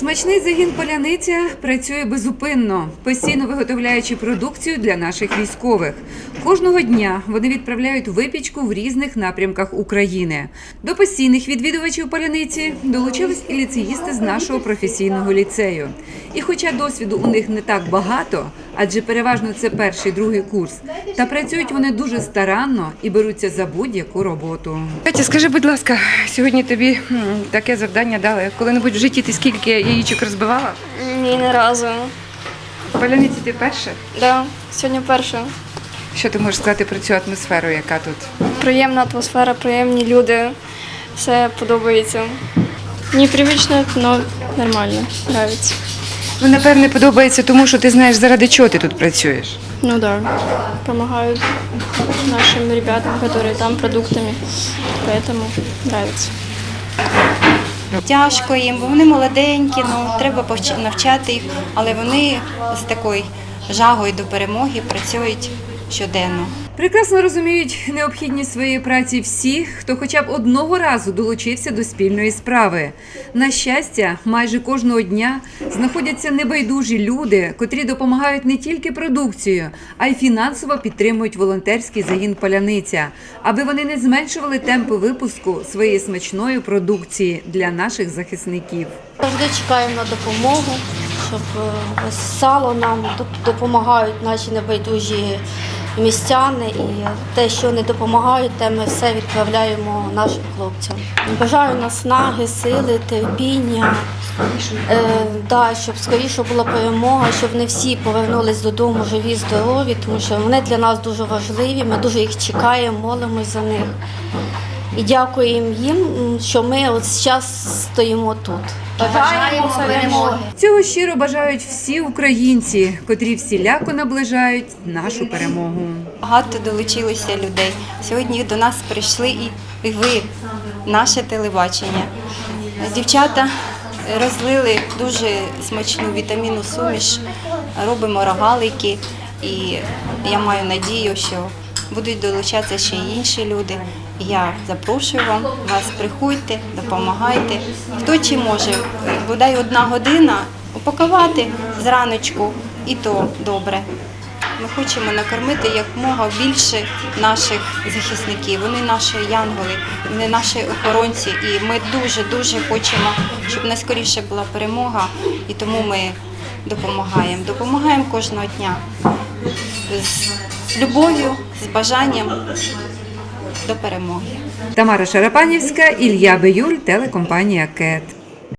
Смачний загін Поляниця працює безупинно, постійно виготовляючи продукцію для наших військових. Кожного дня вони відправляють випічку в різних напрямках України. До постійних відвідувачів Поляниці долучились і ліцеїсти з нашого професійного ліцею. І хоча досвіду у них не так багато, адже переважно це перший другий курс, та працюють вони дуже старанно і беруться за будь-яку роботу. Катя, скажи, будь ласка, сьогодні тобі таке завдання дали. Коли-небудь в житті ти скільки яєчок розбивала? Ні, не разу. В Поляниці ти перша? Да, сьогодні перше. Що ти можеш сказати про цю атмосферу, яка тут? Приємна атмосфера, приємні люди. Все подобається. Непривично, але нормально. Нравится. Ну, напевне, подобається тому, що ти знаєш, заради чого ти тут працюєш. Ну да. Помогают нашим ребятам, которые там продуктами. Поэтому нравится. Тяжко їм, бо вони молоденькі, ну треба навчати їх, але вони з такою жагою до перемоги працюють щоденно. Прекрасно розуміють необхідність своєї праці всі, хто хоча б одного разу долучився до спільної справи. На щастя, майже кожного дня знаходяться небайдужі люди, котрі допомагають не тільки продукцією, а й фінансово підтримують волонтерський загін Поляниця, аби вони не зменшували темпи випуску своєї смачної продукції для наших захисників. Завжди чекаємо на допомогу, щоб е, сало нам доп- допомагають наші небайдужі містяни. І те, що не допомагають, те ми все відправляємо нашим хлопцям. Бажаю наснаги, сили, терпіння, е, да, щоб скоріше була перемога, щоб не всі повернулись додому живі, здорові, тому що вони для нас дуже важливі. Ми дуже їх чекаємо, молимось за них. І дякуємо їм, що ми от зараз стоїмо тут. Бажаємо перемоги. Цього щиро бажають всі українці, котрі всіляко наближають нашу перемогу. Багато долучилося людей. Сьогодні до нас прийшли і, ви, наше телебачення. Дівчата розлили дуже смачну вітамінну суміш, робимо рогалики, і я маю надію, що будуть долучатися ще й інші люди. Я запрошую вам, вас приходьте, допомагайте. Хто чи може, бодай одна година упакувати зраночку, і то добре. Ми хочемо накормити якомога більше наших захисників. Вони наші янголи, вони наші охоронці. І ми дуже дуже хочемо, щоб найскоріше була перемога. І тому ми допомагаємо. Допомагаємо кожного дня любов'ю, з бажанням до перемоги. Тамара Шарапанівська, Ілья Биюль, телекомпанія КЕТ.